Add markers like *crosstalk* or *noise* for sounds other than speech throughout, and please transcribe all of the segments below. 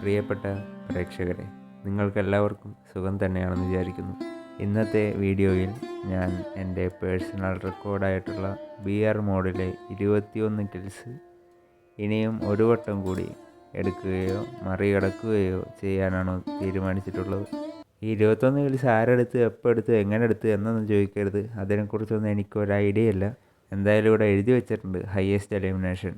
പ്രിയപ്പെട്ട പ്രേക്ഷകരെ നിങ്ങൾക്കെല്ലാവർക്കും സുഖം തന്നെയാണെന്ന് വിചാരിക്കുന്നു. ഇന്നത്തെ വീഡിയോയിൽ ഞാൻ എന്റെ പേഴ്സണൽ റെക്കോർഡായിട്ടുള്ള ബി ആർ മോഡിലെ ഇരുപത്തിയൊന്ന് കിൽസ് ഇനിയും ഒരു വട്ടം കൂടി എടുക്കുകയോ മറികടക്കുകയോ ചെയ്യാനാണ് തീരുമാനിച്ചിട്ടുള്ളത്. ഈ ഇരുപത്തൊന്ന് കിൽസ് ആരെടുത്ത് എപ്പോൾ എടുത്ത് എങ്ങനെ എടുത്ത് എന്നൊന്നും ചോദിക്കരുത്. അതിനെക്കുറിച്ചൊന്നും എനിക്കൊരു ഐഡിയ ഇല്ല. എന്തായാലും ഇവിടെ എഴുതി വെച്ചിട്ടുണ്ട് ഹയസ്റ്റ് എലിമിനേഷൻ.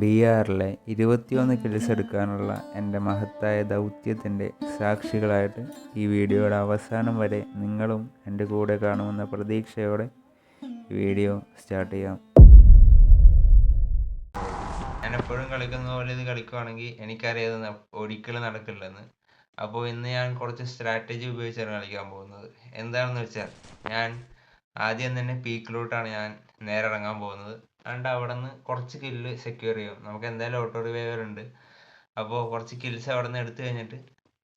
ബി ആറിലെ ഇരുപത്തിയൊന്ന് കിൽസ് എടുക്കാനുള്ള എന്റെ മഹത്തായ ദൗത്യത്തിന്റെ സാക്ഷികളായിട്ട് ഈ വീഡിയോയുടെ അവസാനം വരെ നിങ്ങളും എന്റെ കൂടെ കാണുമെന്ന പ്രതീക്ഷയോടെ വീഡിയോ സ്റ്റാർട്ട് ചെയ്യാം. ഞാൻ എപ്പോഴും കളിക്കുന്ന പോലെ ഇത് കളിക്കുവാണെങ്കിൽ എനിക്കറിയാതെ ഒരിക്കലും നടക്കില്ലെന്ന്. അപ്പോൾ ഇന്ന് ഞാൻ കുറച്ച് സ്ട്രാറ്റജി ഉപയോഗിച്ചാണ് കളിക്കാൻ പോകുന്നത്. എന്താണെന്ന് വെച്ചാൽ ഞാൻ ആദ്യം തന്നെ പീക്കിലോട്ടാണ് ഞാൻ നേരെ ഇറങ്ങാൻ പോകുന്നത്. അതുകൊണ്ട് അവിടെ നിന്ന് കുറച്ച് കില്ല് സെക്യൂർ ചെയ്യും. നമുക്ക് എന്തായാലും ഓട്ടോ റിവൈവർ ഉണ്ട്. അപ്പോൾ കുറച്ച് കിൽസ് അവിടെ നിന്ന് എടുത്തു കഴിഞ്ഞിട്ട്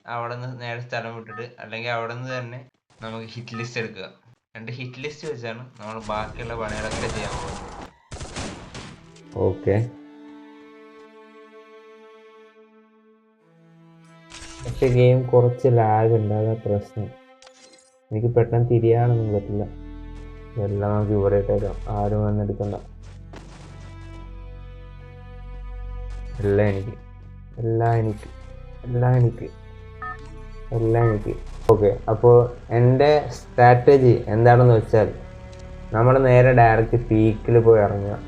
അവിടെ നിന്ന് നേരെ സ്ഥലം വിട്ടിട്ട് അല്ലെങ്കിൽ അവിടെ നിന്ന് തന്നെ നമുക്ക് ഹിറ്റ് ലിസ്റ്റ് എടുക്കുക. രണ്ട് ഹിറ്റ് ലിസ്റ്റ് വെച്ചാണ് നമ്മൾ ബാക്കിയുള്ള പണികളൊക്കെ ചെയ്യാൻ പോകുന്നത്. ഓക്കെ പക്ഷെ ഗെയിം കുറച്ച് ലാഗ് ഉണ്ട്. അതാ പ്രശ്നം. എനിക്ക് പെട്ടെന്ന് തിരിയാനൊന്നും പറ്റില്ല. എല്ലാം നമുക്ക് ഇവിടെ ഇട്ടേക്കാം. ആരും വന്നെടുക്കണ്ട. എല്ലാം എനിക്ക്. എല്ലാം എനിക്ക്. എല്ലാം എനിക്ക്. എല്ലാം എനിക്ക്. ഓക്കെ അപ്പോൾ എന്റെ സ്ട്രാറ്റജി എന്താണെന്ന് വെച്ചാൽ നമ്മൾ നേരെ ഡയറക്റ്റ് പീക്കിൽ പോയി ഇറങ്ങുക.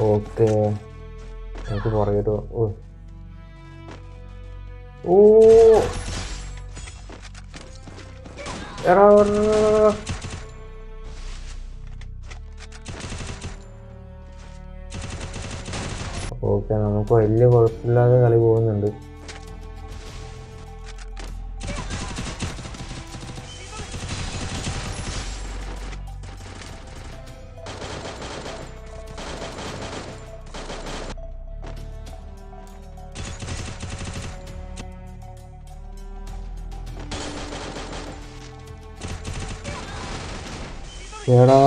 ഓക്കെ. എനിക്ക് പുറകിട്ട് ഓ. ഓ. ഓക്കെ നമുക്ക് വലിയ കുഴപ്പമില്ലാതെ കളി പോകുന്നുണ്ട്. എടാ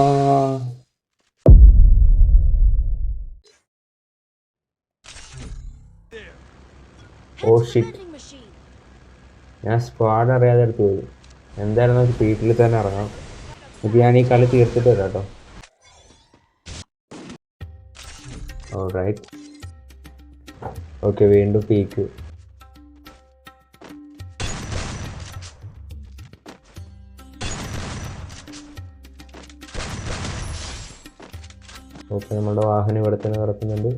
ഓ ഷിറ്റ് ഞാൻ സ്ക്വാഡ് അറിയാതെ എടുത്ത് പോയി. എന്തായാലും നമുക്ക് വീട്ടിൽ തന്നെ ഇറങ്ങാം ഇത് ഞാൻ ഈ കളി തീർത്തിട്ട് വരാം കേട്ടോ ഓക്കെ വീണ്ടും പീക്ക് ഓക്കെ നമ്മുടെ വാഹനം ഇവിടെ തന്നെ കിടക്കുന്നുണ്ട്.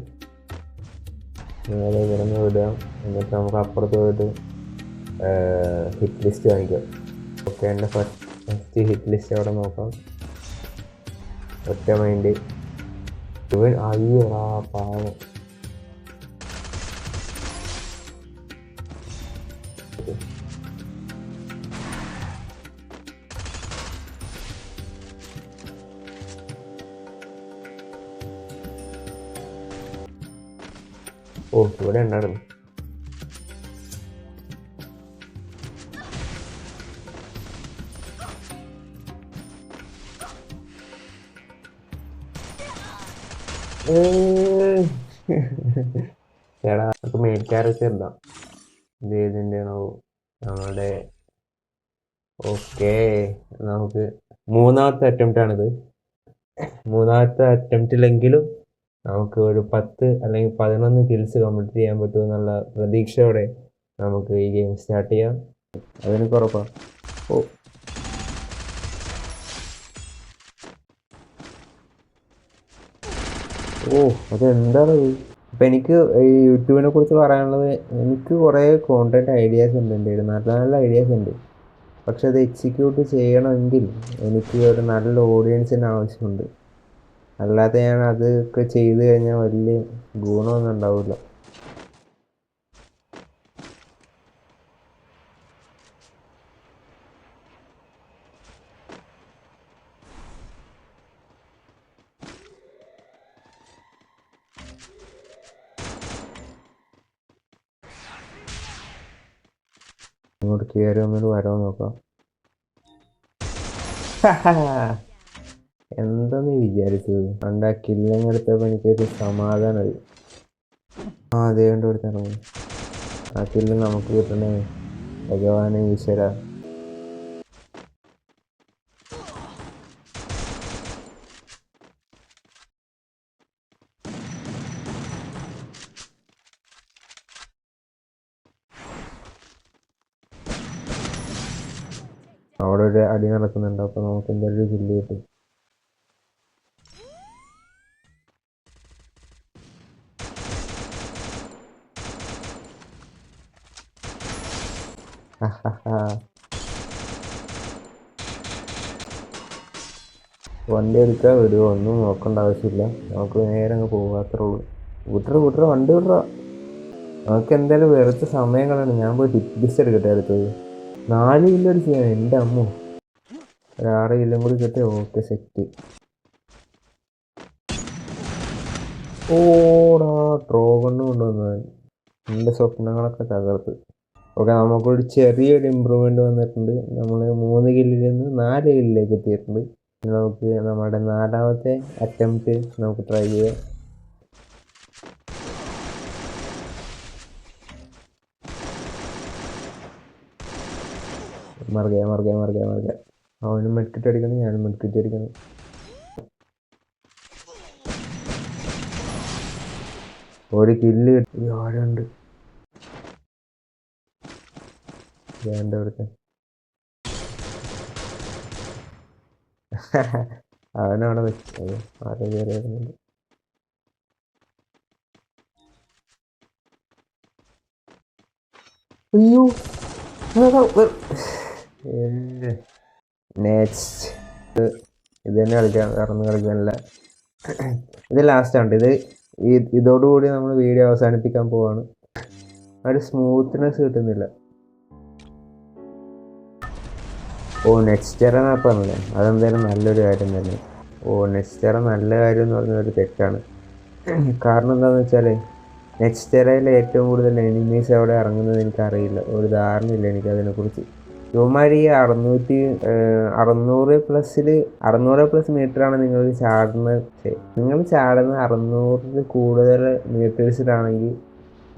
നേരെ ഇവിടെ നിന്ന് വിടാം എന്നിട്ട് നമുക്ക് അപ്പുറത്ത് പോയിട്ട് ഹിറ്റ് ലിസ്റ്റ് വാങ്ങിക്കാം. ഓക്കെ എന്റെ ഫസ്റ്റ് ഹിറ്റ് ലിസ്റ്റ് അവിടെ നോക്കാം. ഒറ്റ മൈൻഡ് ഇവൻ അയ്യോടാ പാവം. ഓ ഇവിടെ ഉണ്ടായിരുന്നു. ചേടാ നമുക്ക് മെയിൻ ക്യാരക്ടർ എന്താ? ഇത് നമ്മളുടെ ഓക്കേ നമ്മുടെ ഓക്കേ നമുക്ക് മൂന്നാമത്തെ അറ്റംപ്റ്റ് ആണിത്. മൂന്നാമത്തെ അറ്റംപ്റ്റിലെങ്കിലും നമുക്ക് ഒരു പത്ത് അല്ലെങ്കിൽ പതിനൊന്ന് കിൽസ് കംപ്ലീറ്റ് ചെയ്യാൻ പറ്റും എന്നുള്ള പ്രതീക്ഷയോടെ നമുക്ക് ഈ ഗെയിം സ്റ്റാർട്ട് ചെയ്യാം. അതിന് കുറപ്പാണ് ഓ ഓ അതെന്താണ്? അപ്പം എനിക്ക് ഈ യൂട്യൂബിനെ കുറിച്ച് പറയാനുള്ളത് എനിക്ക് കുറേ കോണ്ടന്റ് ഐഡിയാസ് ഉണ്ട് എന്റെ. നല്ല നല്ല ഐഡിയാസ് ഉണ്ട്. പക്ഷെ അത് എക്സിക്യൂട്ട് ചെയ്യണമെങ്കിൽ എനിക്ക് ഒരു നല്ല ഓഡിയൻസിന് ആവശ്യമുണ്ട്. അല്ലാതെ ഞാൻ അതൊക്കെ ചെയ്തു കഴിഞ്ഞാൽ വലിയ ഗുണമൊന്നും ഉണ്ടാവില്ല. ഇങ്ങോട്ട് കയറി വന്നിട്ട് വരവ് നോക്കാം. *laughs* എന്താ നീ വിചാരിച്ചത് പണ്ട് ആ കില്ലങ്ങ് എടുത്തപ്പോൾ എനിക്കൊരു സമാധാനമായി ആ അതേ കൊണ്ട് ആ കില്ല് നമുക്ക് കിട്ടണേ. ഭഗവാനെ ഈശ്വര അവിടെ ഒരു അടി നടക്കുന്നുണ്ട്. അപ്പൊ നമുക്ക് എന്തായാലും ഒരു കിട്ടും. *laughs* വണ്ടി എടുക്കാൻ വരുമോ ഒന്നും നോക്കേണ്ട ആവശ്യമില്ല. നമുക്ക് നേരെ അങ്ങ് പോകാത്ര ഉള്ളൂ. വിട്ടറ വണ്ടി വിട്ടറ നമുക്ക് എന്തായാലും വെറുതെ സമയം കളയണം ഞാൻ പോയി ലിസ്റ്റ് എടുക്കട്ടെ അടുത്തത്. നാല് കിലോ ഒരു ചെയ്യാൻ എന്റെ അമ്മ. ഒരു ആറ് കിലോ കൂടി കിട്ടി ഓക്കെ സെറ്റ് ഓടാ ട്രോ കൊണ്ട് കൊണ്ടുവന്നത് എന്റെ സ്വപ്നങ്ങളൊക്കെ തകർത്ത്. ഓക്കെ നമുക്കൊരു ചെറിയൊരു ഇമ്പ്രൂവ്മെന്റ് വന്നിട്ടുണ്ട്. നമ്മൾ മൂന്ന് കില്ലിൽ നിന്ന് നാല് കില്ലിലേക്ക് എത്തിയിട്ടുണ്ട്. നമുക്ക് നമ്മുടെ നാലാമത്തെ അറ്റംപ്റ്റ് നമുക്ക് ട്രൈ ചെയ്യാം. മറുകയ മറുകയ മറുകയ മറുകയ അവനും മെഡ്കിറ്റ് അടിക്കണം ഞാനും മെഡ്കിറ്റ് അടിക്കണം ഒരു കില്ല് കിട്ടി. ആരുണ്ട് വേണ്ട അവിടുത്തെ. അവനവിടെ വെച്ചത് ആരും കയറി അയ്യോ നെക്സ്റ്റ് ഇത് തന്നെ കളിക്കാൻ കറന്ന് കളിക്കാനില്ല ഇത് ലാസ്റ്റ് ആണ്. ഇത് ഇതോടുകൂടി നമ്മൾ വീഡിയോ അവസാനിപ്പിക്കാൻ പോവാണ്. ഒരു സ്മൂത്ത്നെസ് കിട്ടുന്നില്ല. ഓ നെക്സ്റ്റ് ഇയർ എന്നാ പറഞ്ഞത് അതെന്തായാലും നല്ലൊരു കാര്യം തന്നെ. ഓ നെക്സ്റ്റ് ഇയർ നല്ല കാര്യം എന്ന് പറഞ്ഞ ഒരു തെറ്റാണ്. കാരണം എന്താണെന്ന് വെച്ചാൽ നെക്സ്റ്റ് ഇയറയിൽ ഏറ്റവും കൂടുതൽ എനിമീസ് അവിടെ ഇറങ്ങുന്നത് എനിക്കറിയില്ല. ഒരു ധാരണയില്ല എനിക്ക് അതിനെക്കുറിച്ച്. ഇവന്മാർ ഈ അറുന്നൂറ്റി അറുന്നൂറ് പ്ലസ്സിൽ അറുന്നൂറ് പ്ലസ് മീറ്ററാണ് നിങ്ങൾ ചാടുന്നത്. നിങ്ങൾ ചാടുന്ന അറുന്നൂറിൽ കൂടുതൽ മീറ്റേഴ്സിലാണെങ്കിൽ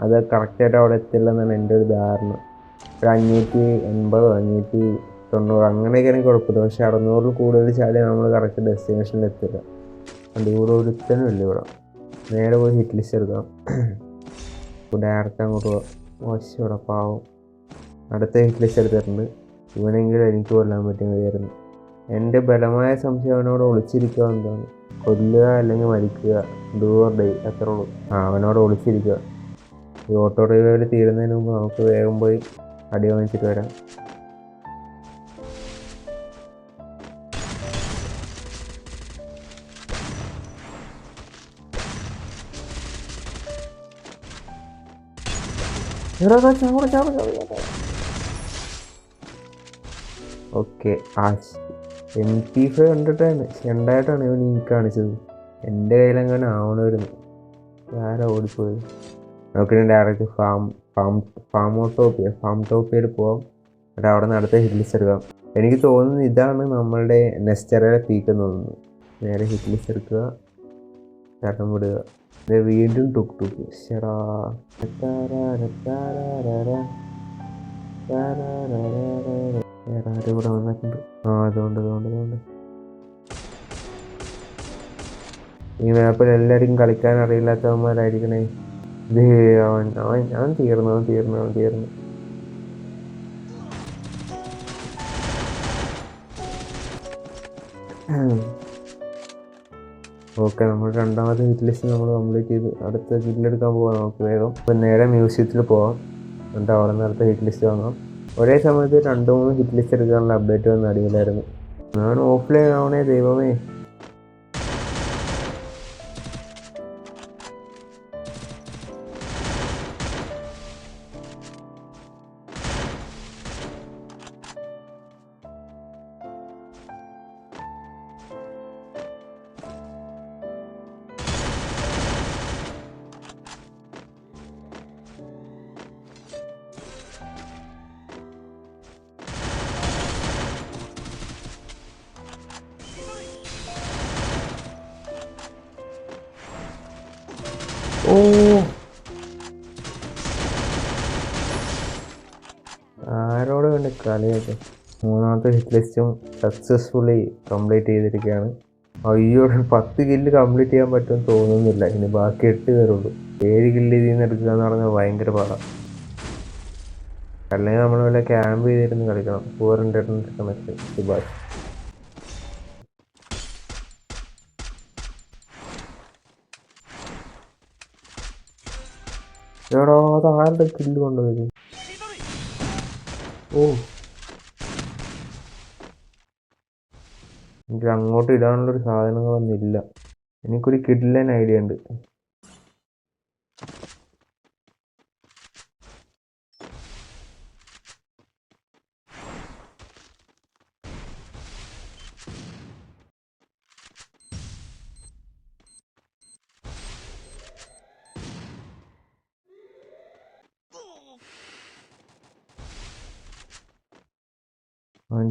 അത് കറക്റ്റായിട്ട് അവിടെ എത്തില്ല എന്നാണ് എന്റെ ഒരു ധാരണ. ഒരു അഞ്ഞൂറ്റി എൺപതോ അഞ്ഞൂറ്റി തൊണ്ണൂറ് അങ്ങനെയൊക്കെയാണെങ്കിൽ കുഴപ്പമില്ല. പക്ഷേ അറുന്നൂറിൽ കൂടുതൽ ചാടി നമ്മൾ കറക്റ്റ് ഡെസ്റ്റിനേഷനിൽ എത്തില്ല അതുകൊണ്ട് ഇവിടെ ഒരുത്തനും ഇല്ല ഇവിടെ. നേരെ പോയി ഹിറ്റ് ലിസ്റ്റ് എടുക്കാം ഡയറക്റ്റ് അങ്ങോട്ട് പോവാം. മോശം ഇവിടെ പാവം. അടുത്ത ഹിറ്റ് ലിസ്റ്റ് എടുത്തിട്ടുണ്ട്. ഇവനെങ്കിലും എനിക്ക് കൊല്ലാൻ പറ്റുന്നതായിരുന്നു എന്റെ ബലമായ സംശയം അവനോട് ഒളിച്ചിരിക്കുക എന്താണ് കൊല്ലുക അല്ലെങ്കിൽ മരിക്കുക? ഡൂ ഓർ ഡേ അത്രേ ഉള്ളൂ. ആ അവനോട് ഒളിച്ചിരിക്കുക. ഈ ഓട്ടോ ഡ്രൈവേൽ തീരുന്നതിന് മുമ്പ് നമുക്ക് വേഗം പോയി അടി വാങ്ങിച്ചിട്ട് വരാം. ഓക്കെ. ആ എം പി ഫൈവ് കണ്ടിട്ടാണ് രണ്ടായിട്ടാണ് ഇവൻ ഈ കാണിച്ചത്. എന്റെ കയ്യിലെങ്ങനെ ആവണമായിരുന്നു. ആരാ ഓടിപ്പോയത്? നമുക്ക് direct farm farm farm Farmtopia farm ടോപ്പിയയിൽ പോവാം. എന്നിട്ട് അവിടെ നിന്ന് അടുത്ത ഹിറ്റ് ലിസ്റ്റ് എടുക്കാം. എനിക്ക് തോന്നുന്നു ഇതാണ് നമ്മളുടെ നെസ്റ്ററയുടെ പീക്ക് എന്ന് തോന്നുന്നു. നേരെ ഹിറ്റ് ലിസ്റ്റ് എടുക്കുക. ചട്ടം വിടുക ഇത് വീണ്ടും ടുക്ക് ടുക്ക് ശരാ വേറെ ആരും ഇവിടെ വന്നിട്ടുണ്ട്. ആ അതുകൊണ്ട് അതുകൊണ്ട് അതുകൊണ്ട്. ഈ മാപ്പിൽ എല്ലാവർക്കും കളിക്കാൻ അറിയില്ലാത്തവന്മാരായിരിക്കണേ. ദേ അവൻ അവൻ അവൻ തീർന്നു അവൻ തീർന്നു അവൻ തീർന്നു. ഓക്കെ നമ്മൾ രണ്ടാമത്തെ ഹിറ്റ് ലിസ്റ്റ് നമ്മൾ കംപ്ലീറ്റ് ചെയ്ത് അടുത്ത കില്ലെടുക്കാൻ പോവാം നമുക്ക് വേഗം. ഇപ്പം നേരെ മ്യൂസിയത്തിൽ പോവാം. എന്നിട്ട് അവിടെ നിന്ന് അടുത്ത ഹിറ്റ് ലിസ്റ്റ് വാങ്ങാം ഒരേ സമയത്ത് രണ്ട് മൂന്ന് ഹിറ്റ് ലിസ്റ്റ് എടുക്കാനുള്ള അപ്ഡേറ്റ് വന്ന് അടിയിലായിരുന്നു ഞാൻ ഓഫ്ലൈൻ ആവണേ ദൈവമേ. കളിയൊക്കെ മൂന്നാമത്തെ ഹിറ്റ് ലിസ്റ്റും സക്സസ്ഫുള്ളി കംപ്ലീറ്റ് ചെയ്തിരിക്കുകയാണ്. അയ്യോ പത്ത് കില്ല് കംപ്ലീറ്റ് ചെയ്യാൻ പറ്റുമെന്ന് തോന്നുന്നില്ല. ഇനി ബാക്കി എട്ട് പേരുള്ളൂ. ഏഴ് കില്ല് ഇതിൽ നിന്ന് എടുക്കുക എന്ന് പറഞ്ഞാൽ ഭയങ്കര പാടാണ് അല്ലെങ്കിൽ നമ്മൾ വല്ല ക്യാമ്പ് ചെയ്തിരുന്ന് കളിക്കണം. Four hundred connect Subhash. എടാ അത് ആരുടെ കില്ല് കൊണ്ടുവരും ഓ. എനിക്ക് അങ്ങോട്ട് ഇടാനുള്ള ഒരു സാധനങ്ങളൊന്നും ഇല്ല എനിക്കൊരു കിഡ്ലൻ ഐഡിയ ഉണ്ട്.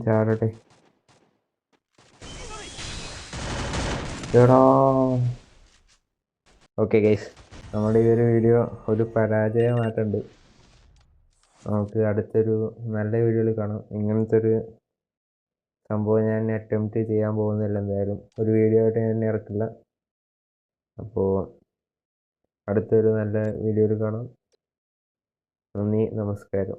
ചാടട്ടെ. എടാ. ഓക്കെ ഗൈസ് നമ്മുടെ ഈ ഒരു വീഡിയോ ഒരു പരാജയമായിട്ടുണ്ട്. നമുക്ക് അടുത്തൊരു നല്ല വീഡിയോയിൽ കാണാം. ഇങ്ങനത്തെ ഒരു സംഭവം ഞാൻ അറ്റംപ്റ്റ് ചെയ്യാൻ പോകുന്നില്ല എന്തായാലും. ഒരു വീഡിയോ ആയിട്ട് ഞാൻ ഇറക്കില്ല. അപ്പോൾ അടുത്തൊരു നല്ല വീഡിയോയിൽ കാണാം. നന്ദി നമസ്കാരം.